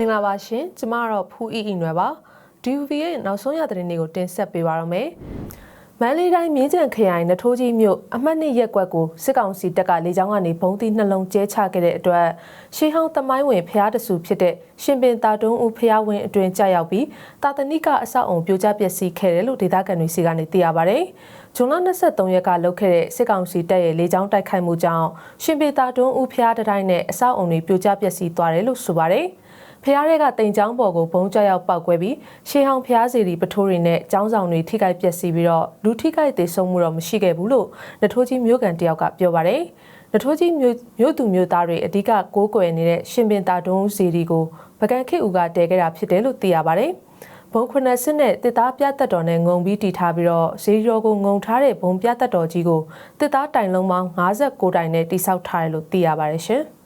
မင်္ဂလာပါရှင်ကျမကတော့ဖူးအီအီနွယ်ပါ DUV ရဲ့နောက်ဆုံးရသတင်းတွေကိုတင်ဆက်ပေးပါရမယ်မန္တလေးတိုင်းမြင်းကျန်ခရိုင်နထိုးကြီးမြို့အမှတ်နှစ်ရက်ကွက်ကိုစစ်ကောင်စီတပ်ကလေကြောင်းကနေဘုံသီးနှလုံးကျဲချခဲ့တဲ့အတွက်ရှေးဟောင်းသမိုင်းဝင်ဖျားတဆူဖြစ်တဲ့ရှင်ပင်တာတုံးဦးဖျားဝင်းအတွင်ကြာရောက်ပြီးတာတနိကအဆောက်အုံပြိုကျပျက်စီးခဲ့တယ်လို့ဒေသခံတွေစီကနေသိရပါဗျ။ဇွန်လ23ရက်ကလုပ်ခဲ့တဲ့စစ်ကောင်စီတပ်ရဲ့လေကြောင်းတိုက်ခိုက်မှုကြောင့်ရှင်ပင်တာတုံးဦးဖျားတတိုင်းနဲ့အဆောက်အုံတွေပြိုကျပျက်စီးသွားတယ်လို့ဆိုပါတယ်။ ဖျားတွေကတိမ်ချောင်းပေါ်ကိုဘုံကြောက်ရောက်ပောက်ကွဲပြီးရှေးဟောင်းဖျားစီဒီပထိုးတွေနဲ့ចောင်းဆောင်တွေထိခိုက်ပျက်စီးပြီးတော့လူထိခိုက်သေးဆုံးမှုတော့မရှိခဲ့ဘူးလို့နထိုးကြီးမြို့ကန်တယောက်ကပြောပါတယ်နထိုးကြီးမြို့မြို့သူမြို့သားတွေအဓိကကိုးကွယ်နေတဲ့ရှင်ပင်တာတုံးစီဒီကိုပကံခေဦးကတည်ခဲ့တာဖြစ်တယ်လို့သိရပါတယ်ဘုံခွနစစ်နဲ့တစ်သားပြတ်တက်တော်နဲ့ငုံပြီးတီထားပြီးတော့ဈေးရောကိုငုံထားတဲ့ဘုံပြတ်တက်တော်ကြီးကိုတစ်သားတိုင်လုံးပေါင်း59တိုင်နဲ့တိစောက်ထားတယ်လို့သိရပါတယ်ရှင်။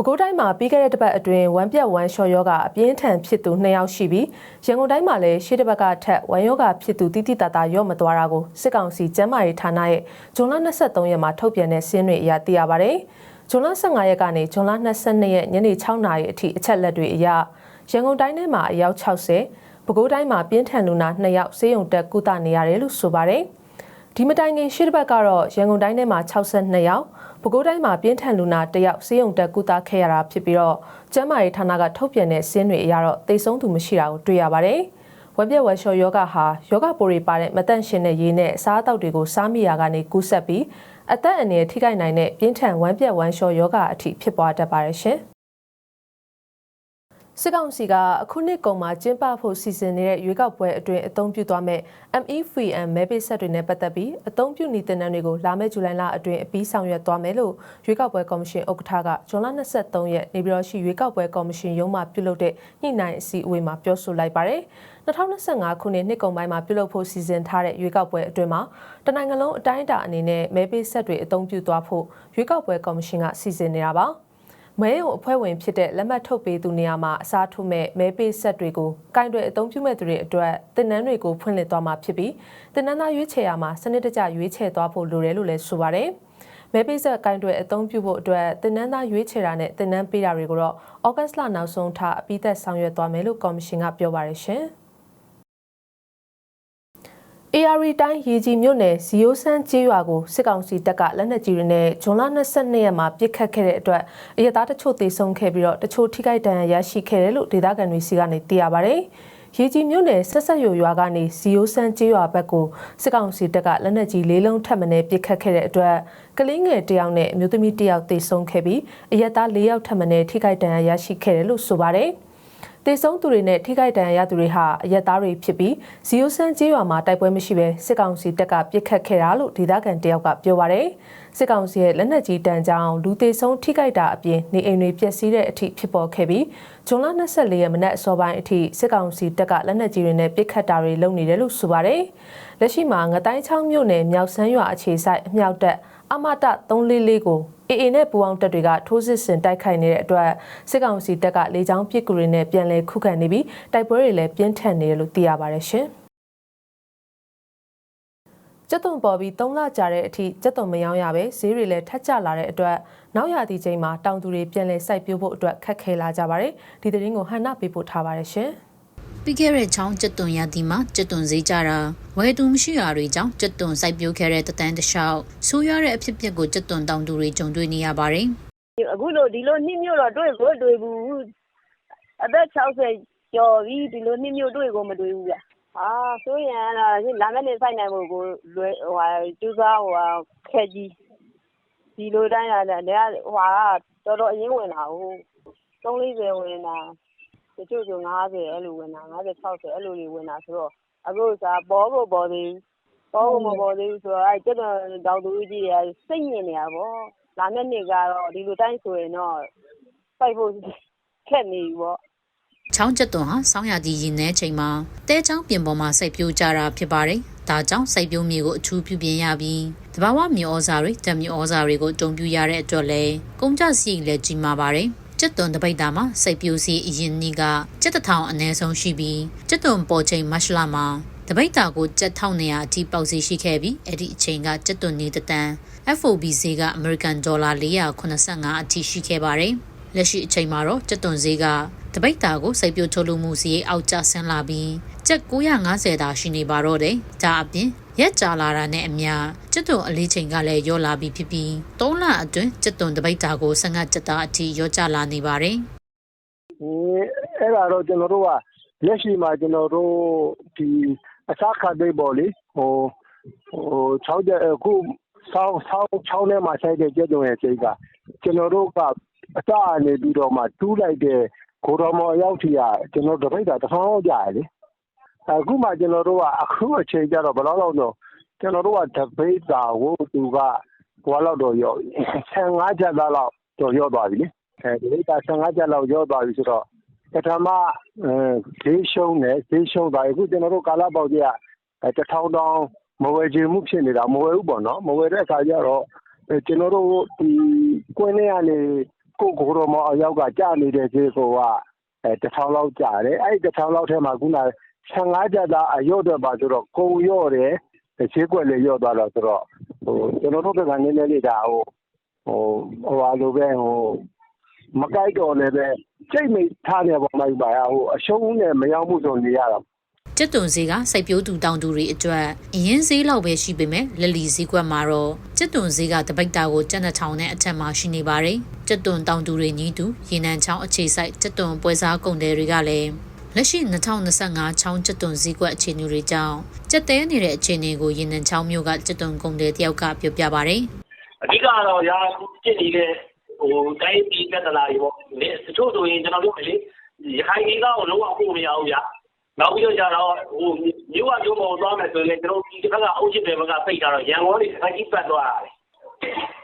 ပဲခူးတိုင်းမှာပြီးခဲ့တဲ့တစ်ပတ်အတွင်းဝမ်ပြက်ဝမ်ရှော့ယောဂအပြင်းထန်ဖြစ်သူ2ယောက်ရှိပြီးရန်ကုန်တိုင်းမှာလည်းရှေ့တစ်ပတ်ကထက်ဝမ်ယောဂဖြစ်သူတိတိတသားရော့မသွားတာကိုစစ်ကောင်စီကျန်းမာရေးဌာနရဲ့ဇွန်လ23ရက်မှာထုတ်ပြန်တဲ့စင်းတွေအရသိရပါတယ်။ဇွန်လ15ရက်ကနေဇွန်လ22ရက်ညနေ6နာရီအထိအချက်လက်တွေအရရန်ကုန်တိုင်းထဲမှာအယောက်60ပဲခူးတိုင်းမှာပြင်းထန်လူနာ2ယောက်ဆေးရုံတက်ကုသနေရတယ်လို့ဆိုပါတယ်။ဒီမတိုင်ခင်ရှေ့တစ်ပတ်ကတော့ရန်ကုန်တိုင်းထဲမှာ62ယောက် ပဲခူးတိုင်းမှာပြင်းထန်လူနာ1ယောက်ဆေးရုံတက်ကုသခဲ့ရတာဖြစ်ပြီးတော့ကျန်းမာရေးဌာနကထုတ်ပြန်တဲ့စင်းတွေအရတော့တိတ်ဆုံးသူမရှိတာကိုတွေ့ရပါတယ်။ဝက်ပြက်ဝက်လျှော်ယောဂဟာယောဂပိုတွေပါတဲ့မတန့်ရှင်းတဲ့ရေနဲ့အစားအသောက်တွေကိုစားမိရာကနေကူးဆက်ပြီးအသက်အန္တရာယ်ထိခိုက်နိုင်တဲ့ပြင်းထန်ဝမ်းပြက်ဝမ်းလျှော်ယောဂအထိဖြစ်ပွားတတ်ပါတယ်ရှင်။ စစ်ကောင်စီကအခုနှစ်ကုန်မှာကျင်းပဖို့စီစဉ်နေတဲ့ရွေးကောက်ပွဲအတွင်းအသုံးပြုသွားမဲ့ MEFM မဲပေးဆက်တွေနဲ့ပတ်သက်ပြီးအသုံးပြုနေတင်နန်းတွေကိုလာမယ့်ဇူလိုင်လအတွင်းအပြီးဆောင်ရွက်သွားမယ်လို့ရွေးကောက်ပွဲကော်မရှင်ဥက္ကဋ္ဌကဇွန်လ23ရက်နေပြည်တော်ရှိရွေးကောက်ပွဲကော်မရှင်ရုံးမှပြုလုပ်တဲ့ညှိနှိုင်းအစည်းအဝေးမှာပြောဆိုလိုက်ပါတယ်။2025ခုနှစ်နှစ်ကုန်ပိုင်းမှာပြုလုပ်ဖို့စီစဉ်ထားတဲ့ရွေးကောက်ပွဲအတွင်းမှာတနိုင်ငံလုံးအတိုင်းအတာအနေနဲ့မဲပေးဆက်တွေအသုံးပြုသွားဖို့ရွေးကောက်ပွဲကော်မရှင်ကစီစဉ်နေတာပါ။ မဲရုံအဖွဲ့ဝင်ဖြစ်တဲ့လက်မှတ်ထုတ်ပေးသူနေရာမှာအစားထိုးမဲ့မဲပေးဆက်တွေကိုကင်တွေအသုံးပြုမဲ့သူတွေအတွက်တင်နန်းတွေကိုဖွင့်လှစ်သွားမှာဖြစ်ပြီးတင်နန်းသားရွေးချယ်ရမှာစနစ်တကျရွေးချယ်သွားဖို့လိုတယ်လို့လည်းဆိုပါတယ်။မဲပေးဆက်ကင်တွေအသုံးပြုဖို့အတွက်တင်နန်းသားရွေးချယ်တာနဲ့တင်နန်းပေးတာတွေကိုတော့ဩဂတ်စ်လနောက်ဆုံးထားအပြီးသက်ဆောင်ရွက်သွားမယ်လို့ကော်မရှင်ကပြောပါတယ်ရှင်။ AR တိုင်းရေကြီးမြို့နယ်ဇီယိုဆန်းကျေးရွာကိုစစ်ကောင်စီတပ်ကလက်နက်ကြီးတွေနဲ့ဇွန်လ22ရက်မှာပစ်ခတ်ခဲ့တဲ့အတွက်အရသားတချို့သေဆုံးခဲ့ပြီးတော့တချို့ထိခိုက်ဒဏ်ရာရရှိခဲ့တယ်လို့ဒေသခံတွေစီကနေသိရပါဗျ။ရေကြီးမြို့နယ်ဆက်ဆက်ရွရွာကနေဇီယိုဆန်းကျေးရွာဘက်ကိုစစ်ကောင်စီတပ်ကလက်နက်ကြီးလေးလုံးထပ်မံပစ်ခတ်ခဲ့တဲ့အတွက်ကလေးငယ်တယောက်နဲ့အမျိုးသမီးတယောက်သေဆုံးခဲ့ပြီးအရသား၄ယောက်ထပ်မံထိခိုက်ဒဏ်ရာရရှိခဲ့တယ်လို့ဆိုပါတယ်။ တေဆုံးသူတွေနဲ့ထိခိုက်ဒဏ်ရာရသူတွေဟာအရက်သားတွေဖြစ်ပြီးဇီယိုဆန်ကျေးရွာမှာတိုက်ပွဲမရှိဘဲစစ်ကောင်စီတပ်ကပစ်ခတ်ခဲ့တာလို့ဒေသခံတယောက်ကပြောပါရယ်စစ်ကောင်စီရဲ့လက်နက်ကြီးတန်းကြောင်လူတေဆုံးထိခိုက်တာအပြင်နေအိမ်တွေပျက်စီးတဲ့အထိဖြစ်ပေါ်ခဲ့ပြီးဇွန်လ24ရက်မနက်အစောပိုင်းအထိစစ်ကောင်စီတပ်ကလက်နက်ကြီးတွေနဲ့ပစ်ခတ်တာတွေလုပ်နေတယ်လို့ဆိုပါရယ်လက်ရှိမှာငတိုင်းချောင်းမြို့နယ်မြောက်ဆန်းရွာအခြေစိုက်အမြောက်တပ်အမတ344ကို အေအေနဲ့ပူအောင်တပ်တွေကထိုးစစ်ဆင်တိုက်ခိုက်နေတဲ့အတွက်စစ်ကောင်စီတပ်ကလေကြောင်းပစ်ကူတွေနဲ့ပြန်လည်ခုခံနေပြီးတိုက်ပွဲတွေလည်းပြင်းထန်နေတယ်လို့သိရပါတယ်ရှင်။ကျက်သွန်ပေါ်ပြီး3လကြာတဲ့အထိကျက်သွန်မရောင်းရပဲဈေးတွေလည်းထက်ကျလာတဲ့အတွက်နောက်ရသည့်ချိန်မှာတောင်သူတွေပြန်လည်စိုက်ပျိုးဖို့အတွက်ခက်ခဲလာကြပါတယ်။ဒီသတင်းကိုဟန်နာပေးပို့ထားပါတယ်ရှင်။ ပြီးခဲ့တဲ့ချောင်းကျက်သွန်ရသည်မှာကျက်သွန်ဈေးကြတာဝယ်သူမရှိရာတွေကြောင့်ကျက်သွန်စိုက်ပျိုးခဲ့တဲ့တတန်းတစ်လျှောက်ဆိုးရတဲ့အဖြစ်အပျက်ကိုကျက်သွန်တောင်သူတွေကြုံတွေ့နေရပါတယ်။အခုလိုဒီလိုနှစ်မျိုးတော့တွေ့ကိုတွေ့ဘူး။အသက်60ကျော်ပြီဒီလိုနှစ်မျိုးတွေ့ကိုမတွေ့ဘူးဗျ။အာဆိုရင်တော့လာမယ့်နေ့စိုက်နိုင်ဖို့ကိုလွယ်ဟိုဟာကျူးစားဟိုဟာခဲကြီးဒီလိုတိုင်းရတယ်ဟိုဟာတော်တော်အရင်ဝင်တာဟုတ်340ဝင်တာ တချို့ဆို50အဲ့လိုဝင်တာ50 60အဲ့လိုတွေဝင်တာဆိုတော့အခုစားပေါ်ကိုပေါ်သေးပေါ်ကိုမပေါ်သေးဘူးဆိုတော့အဲ့ကျတော့တောင်သူကြီးတွေကစိတ်ညစ်နေတာပေါ့လာမယ့်နေ့ကတော့ဒီလိုတိုင်းဆိုရင်တော့စိုက်ဖို့ခက်နေပြီပေါ့ချောင်းကျက်သွန်ဟာဆောင်းရာသီရင်ထဲချိန်မှာတဲချောင်းပြင်ပေါ်မှာစိုက်ပျိုးကြတာဖြစ်ပါတယ်။ဒါကြောင့်စိုက်ပျိုးမြေကိုအထူးပြုပြင်ရပြီးတဘာဝမြေဩဇာတွေတက်မြေဩဇာတွေကိုတုံပြရတဲ့အတွက်လည်းကုန်ကြစရိတ်လည်းကြီးမားပါတယ်။ ကျက်သွန်တပိတ်တာမှာစိတ်ပြိုးစီအရင်နေ့ကကျက်တထောင်အနည်းဆုံးရှိပြီးကျက်သွန်ပေါ်ချိန်မတ်လမှာတပိတ်တာကိုကျက်ထောင်နေရအထိပေါက်စီရှိခဲ့ပြီးအဲ့ဒီအချိန်ကကျက်သွန်နေတတန် FOB ဈေးကအမေရိကန်ဒေါ်လာ485အထိရှိခဲ့ပါတယ်လက်ရှိအချိန်မှာတော့ကျက်သွန်ဈေးကတပိတ်တာကိုစိုက်ပျိုးထုတ်လုပ်မှုဈေးအောက်ကျဆင်းလာပြီးကျက်950တာရှိနေပါတော့တယ်။ဒါအပြင် ရက်ကြာလာတာနဲ့အမျှကျက်သွန်အလေးချိန်ကလည်းရောလာပြီးဖြစ်ပြီး3လအတွင်းကျက်သွန်တပိတ်တာကို15ကျက်သားအထိရောကျလာနေပါတယ်။ဒီအဲ့ဒါတော့ကျွန်တော်တို့ကလက်ရှိမှာကျွန်တော်တို့ဒီအစားခတ်သိပ်ပေါ့လေဟိုဟို6တဲ့အခုဆောင်းဆောင်းချောင်းထဲမှာဆိုင်တဲ့ကျက်တုံရဲ့စိတ်ကကျွန်တော်တို့ကအစအနေပြီးတော့မှတူးလိုက်တဲ့ကိုတော်မော်ရောက်ထီကကျွန်တော်တို့တပိတ်တာတစ်ထောင်လောက်ကြာတယ်လေ အခုမှကျွန်တော်တို့ကအခုအချိန်ကျတော့ဘယ်လောက်လောက်တော့ကျွန်တော်တို့ကတပိတ်တာကိုသူကဘွားလောက်တော့ရော15ကျပ်သားလောက်တော့ရောသွားပြီလေအဲဒီက15ကျပ်လောက်ရောသွားပြီဆိုတော့ပထမအဲဈေးရှုံးတယ်ဈေးရှုံးသွားပြီအခုကျွန်တော်တို့ကာလာပေါက်ကြီးကအဲတစ်ထောင်တောင်မဝယ်ချင်မှုဖြစ်နေတာမဝယ်ဘူးပေါ့နော်မဝယ်တဲ့အခါကျတော့အဲကျွန်တော်တို့ဒီကွင်းထဲကနေကိုယ်ကိုယ်တော်မအယောက်ကကြာနေတဲ့ဈေးကောကအဲတစ်ထောင်လောက်ကြာတယ်အဲဒီတစ်ထောင်လောက်ထဲမှာခုန 15ကျပ်သားအရော့တော့ပါဆိုတော့ကုန်ရော့တယ်ဈေးကွက်လည်းရော့သွားတော့ဆိုတော့ဟိုကျွန်တော်တို့ကနည်းနည်းလေးဒါဟိုဟိုဟိုအားလိုပဲဟိုမကြိုက်တော့လည်းပဲစိတ်မိထားတယ်ပေါ့မိုက်ပါဟိုအရှုံးနဲ့မရောက်မှုဆိုနေရတာကျက်သွန်ဈေးကစိုက်ပျိုးသူတောင်သူတွေအတွက်အရင်ဈေးလောက်ပဲရှိပေမဲ့လက်လီဈေးကွက်မှာတော့ကျက်သွန်ဈေးကတပိတ်တာကိုကျက်နှစ်ထောင်နဲ့အထက်မှာရှိနေပါတယ်။ကျက်သွန်တောင်သူတွေညီးသူရေနံချောင်းအခြေစိုက်ကျက်သွန်ပွဲစားကုန်တယ်တွေကလည်း လက်ရှိ2025ချောင်းကျက်သွန်ဈေးကွက်အခြေအနေတွေကြောင့်ကျက်သေးနေတဲ့အခြေအနေကိုရေနံချောင်းမြို့ကကျက်သွန်ကုန်တယ်တယောက်ကပြောပြပါဗျ။အဓိကတော့ရာဖြစ်နေတဲ့ဟိုတိုင်းပြည်ပြဿနာတွေပေါ့လေတချို့ဆိုရင်ကျွန်တော်တို့လေရခိုင်ဒေသကိုလုံးဝပို့မရဘူးဗျာနောက်ပြီးတော့ကျတော့ဟိုမြို့ဝမြို့ပေါ်သွားမယ်ဆိုရင်ကျွန်တော်ဒီတစ်ခါကအုပ်ချစ်တယ်ဘက်ကပိတ်ထားတော့ရန်ကုန်ကနေတစ်ခါကြီးပတ်သွားတာလေ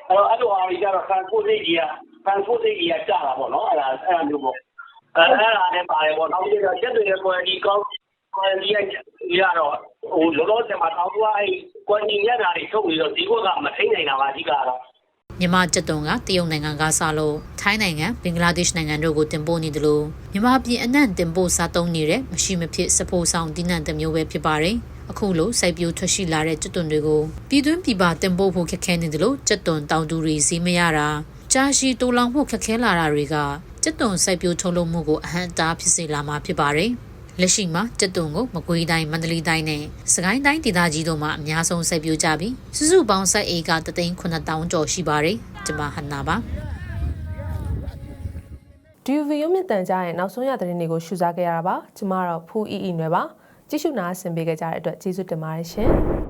အဲ့တော့အဲ့လိုအားကြီးကျတော့ဖန်ဖို့စိတ်ကြီးကဖန်ဖို့စိတ်ကြီးကကြာတာပေါ့နော်အဲ့ဒါအဲ့ဒါမျိုးပေါ့ အဲ့အဲ့ဒါလည်းပါတယ်ပေါ့နောက်ပြီးတော့ချက်တွေရဲ့ quality ကောင်း quality ရတော့ဟိုလောလောဆယ်မှာတောင်းသွားအဲ့ quality ညတာတွေထုတ်ပြီးတော့ဒီဘက်ကမထိန်နိုင်တာပါအဓိကတော့မြန်မာကျက်သွန်ကတရုတ်နိုင်ငံကစလို့ထိုင်းနိုင်ငံဘင်္ဂလားဒေ့ရှ်နိုင်ငံတို့ကိုတင်ပို့နေတယ်လို့မြန်မာပြည်အနှံ့တင်ပို့စားသုံးနေတဲ့မရှိမဖြစ်စဖိုးဆောင်ဒီနံတစ်မျိုးပဲဖြစ်ပါတယ်။အခုလိုစိုက်ပျိုးထွက်ရှိလာတဲ့ကျက်သွန်တွေကိုပြည်တွင်းပြည်ပတင်ပို့ဖို့ခက်ခဲနေတယ်လို့ကျက်သွန်တောင်သူတွေဈေးမရတာကြာရှည်တိုးလောင်မှုခက်ခဲလာတာတွေက ကျက်သွန်စိုက်ပျိုးထုတ်လုပ်မှုကိုအဟန့်အတားဖြစ်စေလာမှာဖြစ်ပါတယ်။လက်ရှိမှာကျက်သွန်ကိုမကွေးတိုင်းမန္တလေးတိုင်းနဲ့စကိုင်းတိုင်းဒေသကြီးတို့မှာအများဆုံးစိုက်ပျိုးကြပြီးစုစုပေါင်းစိုက်ဧက3,900ကျော်ရှိပါတယ်။ကျွန်မဟန်နာပါဒီဗီယိုမြင့်တန်ကြားရဲ့နောက်ဆုံးရသတင်းတွေကိုရှုစားခဲ့ရတာပါကျမကတော့ဖူးအီအီနွယ်ပါကြည့်ရှုနာဆင်ပေးကြတဲ့အတွက်ကျေးဇူးတင်ပါတယ်ရှင်